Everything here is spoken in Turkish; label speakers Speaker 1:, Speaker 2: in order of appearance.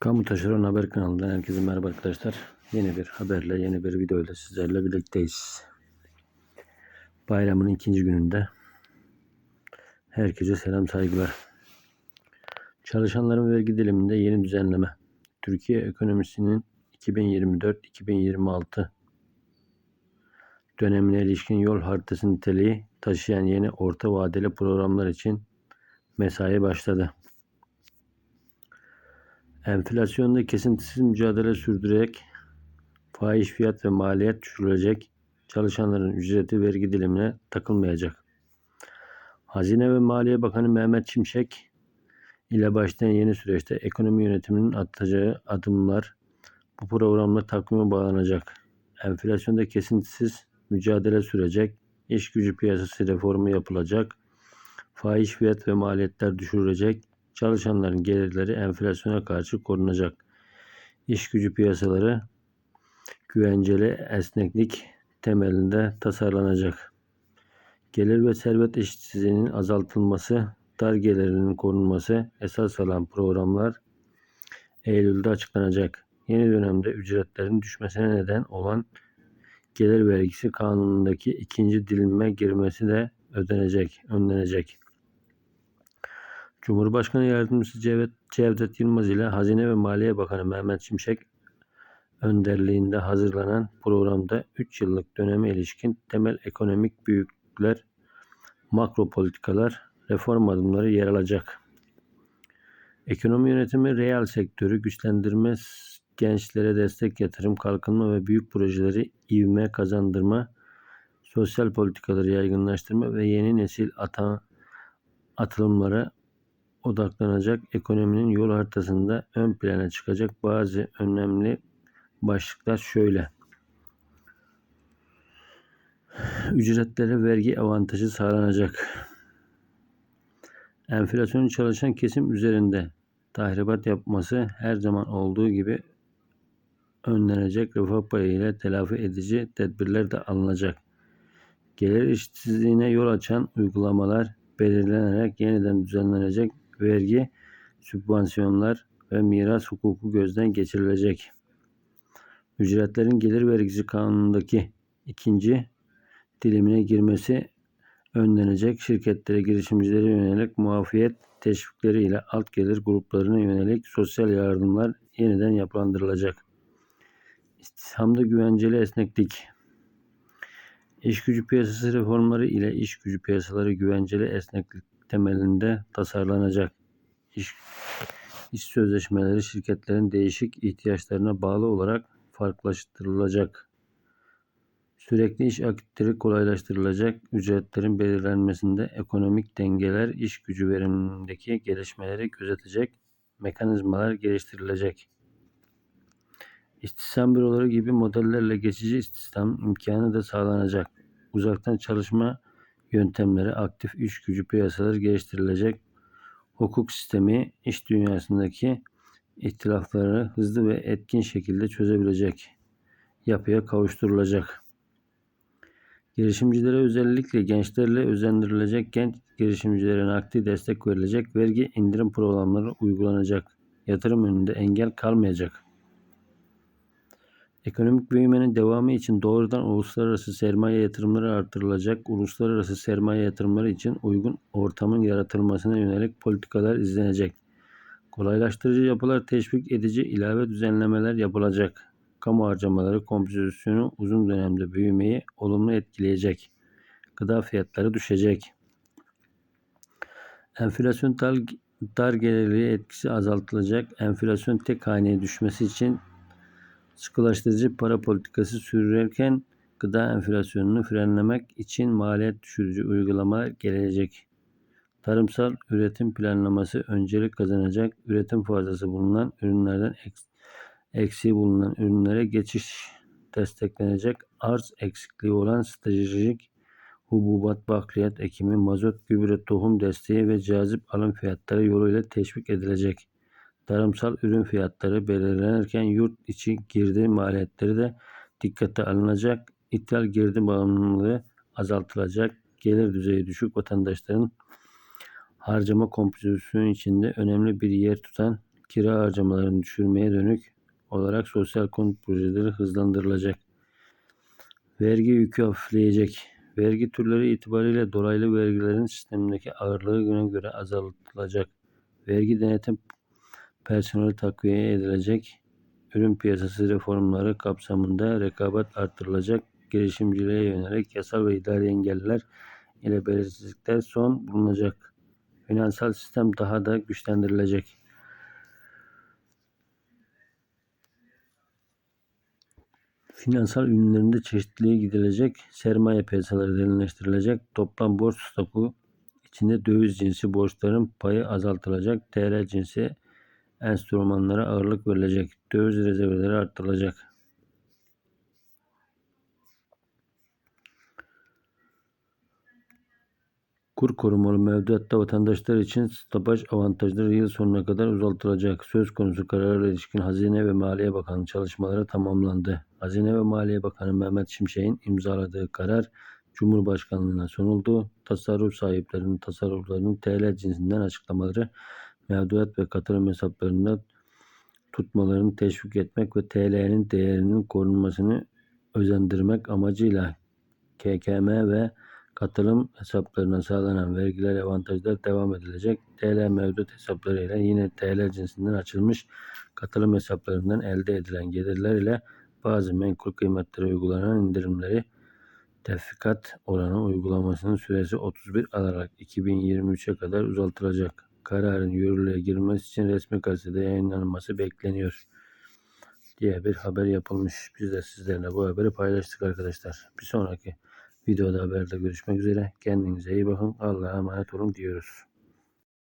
Speaker 1: Kamu Taşeron Haber kanalından herkese merhaba arkadaşlar. Yeni bir haberle, yeni bir videoyla sizlerle birlikteyiz. Bayramın ikinci gününde herkese selam saygılar. Çalışanların vergi diliminde yeni düzenleme. Türkiye ekonomisinin 2024-2026 dönemine ilişkin yol haritası niteliği taşıyan yeni orta vadeli programlar için mesai başladı. Enflasyonda kesintisiz mücadele sürdürerek fahiş fiyat ve maliyet düşürülecek, çalışanların ücreti vergi dilimine takılmayacak. Hazine ve Maliye Bakanı Mehmet Şimşek ile başlayan yeni süreçte ekonomi yönetiminin atacağı adımlar bu programla takvime bağlanacak. Enflasyonda kesintisiz mücadele sürecek, iş gücü piyasası reformu yapılacak, fahiş fiyat ve maliyetler düşürülecek, çalışanların gelirleri enflasyona karşı korunacak. İş gücü piyasaları güvenceli esneklik temelinde tasarlanacak. Gelir ve servet eşitsizliğinin azaltılması, dar gelirinin korunması esas alan programlar Eylül'de açıklanacak. Yeni dönemde ücretlerin düşmesine neden olan gelir vergisi kanunundaki ikinci dilime girmesi de ödenecek, önlenecek. Cumhurbaşkanı Yardımcısı Cevdet, Cevdet Yılmaz ile Hazine ve Maliye Bakanı Mehmet Şimşek önderliğinde hazırlanan programda 3 yıllık döneme ilişkin temel ekonomik büyüklükler, makro politikalar, reform adımları yer alacak. Ekonomi yönetimi reel sektörü güçlendirme, gençlere destek yatırım, kalkınma ve büyük projeleri ivme kazandırma, sosyal politikaları yaygınlaştırma ve yeni nesil ata, atılımlara odaklanacak ekonominin yol haritasında ön plana çıkacak bazı önemli başlıklar şöyle. Ücretlere vergi avantajı sağlanacak. Enflasyonun çalışan kesim üzerinde tahribat yapması her zaman olduğu gibi önlenecek refah payı ile telafi edici tedbirler de alınacak. Gelir eşitsizliğine yol açan uygulamalar belirlenerek yeniden düzenlenecek vergi, sübvansiyonlar ve miras hukuku gözden geçirilecek. Ücretlerin gelir vergisi kanunundaki ikinci dilimine girmesi önlenecek. Şirketlere, girişimcilere yönelik muafiyet teşvikleri ile alt gelir gruplarına yönelik sosyal yardımlar yeniden yapılandırılacak. İstihdamda güvenceli esneklik. İş gücü piyasası reformları ile iş gücü piyasaları güvenceli esneklik temelinde tasarlanacak. İş, iş sözleşmeleri şirketlerin değişik ihtiyaçlarına bağlı olarak farklılaştırılacak. Sürekli iş akitleri kolaylaştırılacak. Ücretlerin belirlenmesinde ekonomik dengeler, iş gücü verimindeki gelişmeleri gözetecek mekanizmalar geliştirilecek. İstihdam büroları gibi modellerle geçici istihdam imkanı da sağlanacak. Uzaktan çalışma yöntemleri, aktif iş gücü piyasaları geliştirilecek. Hukuk sistemi iş dünyasındaki ihtilafları hızlı ve etkin şekilde çözebilecek yapıya kavuşturulacak. Girişimcilere özellikle gençlerle özendirilecek genç girişimcilere nakdi destek verilecek, vergi indirim programları uygulanacak, yatırım önünde engel kalmayacak. Ekonomik büyümenin devamı için doğrudan uluslararası sermaye yatırımları artırılacak, uluslararası sermaye yatırımları için uygun ortamın yaratılmasına yönelik politikalar izlenecek. Kolaylaştırıcı yapılar teşvik edici ilave düzenlemeler yapılacak. Kamu harcamaları kompozisyonu uzun dönemde büyümeyi olumlu etkileyecek. Gıda fiyatları düşecek. Enflasyon dar, gelirliği etkisi azaltılacak. Enflasyon tek haneye düşmesi için sıkılaştırıcı para politikası sürerken gıda enflasyonunu frenlemek için maliyet düşürücü uygulamalar gelecek. Tarımsal üretim planlaması öncelik kazanacak. Üretim fazlası bulunan ürünlerden eksiği bulunan ürünlere geçiş desteklenecek. Arz eksikliği olan stratejik hububat, bakliyat ekimi, mazot, gübre, tohum desteği ve cazip alım fiyatları yoluyla teşvik edilecek. Tarımsal ürün fiyatları belirlenirken yurt içi girdi maliyetleri de dikkate alınacak. İthal girdi bağımlılığı azaltılacak. Gelir düzeyi düşük vatandaşların harcama kompozisyonu içinde önemli bir yer tutan kira harcamalarını düşürmeye dönük olarak sosyal konut projeleri hızlandırılacak. Vergi yükü hafifleyecek. Vergi türleri itibariyle dolaylı vergilerin sistemindeki ağırlığı güne göre azaltılacak. Vergi denetim personeli takviye edilecek. Ürün piyasası reformları kapsamında rekabet artırılacak. Girişimciliğe yönelik yasal ve idari engeller ile belirsizlikler son bulunacak. Finansal sistem daha da güçlendirilecek. Finansal ürünlerinde çeşitliliğe gidilecek, sermaye piyasaları derinleştirilecek, toplam borç stoku içinde döviz cinsi borçların payı azaltılacak, TL cinsi enstrümanlara ağırlık verilecek, döviz rezervleri arttırılacak. Kur korumalı mevduatta vatandaşlar için stopaj avantajları yıl sonuna kadar uzatılacak. Söz konusu kararla ilişkin Hazine ve Maliye Bakanı çalışmaları tamamlandı. Hazine ve Maliye Bakanı Mehmet Şimşek'in imzaladığı karar Cumhurbaşkanlığına sunuldu. Tasarruf sahiplerinin tasarruflarının TL cinsinden açıklamaları mevduat ve katılım hesaplarında tutmalarını teşvik etmek ve TL'nin değerinin korunmasını özendirmek amacıyla KKM ve katılım hesaplarına sağlanan vergiler avantajlar devam edilecek. TL mevduat hesapları ile yine TL cinsinden açılmış katılım hesaplarından elde edilen gelirler ile bazı menkul kıymetlere uygulanan indirimleri tefrikat oranı uygulamasının süresi 31 Aralık 2023'e kadar uzatılacak. Kararın yürürlüğe girmesi için resmi gazetede yayınlanması bekleniyor diye bir haber yapılmış. Biz de sizlerle bu haberi paylaştık arkadaşlar. Bir sonraki videoda haberde görüşmek üzere. Kendinize iyi bakın. Allah'a emanet olun diyoruz.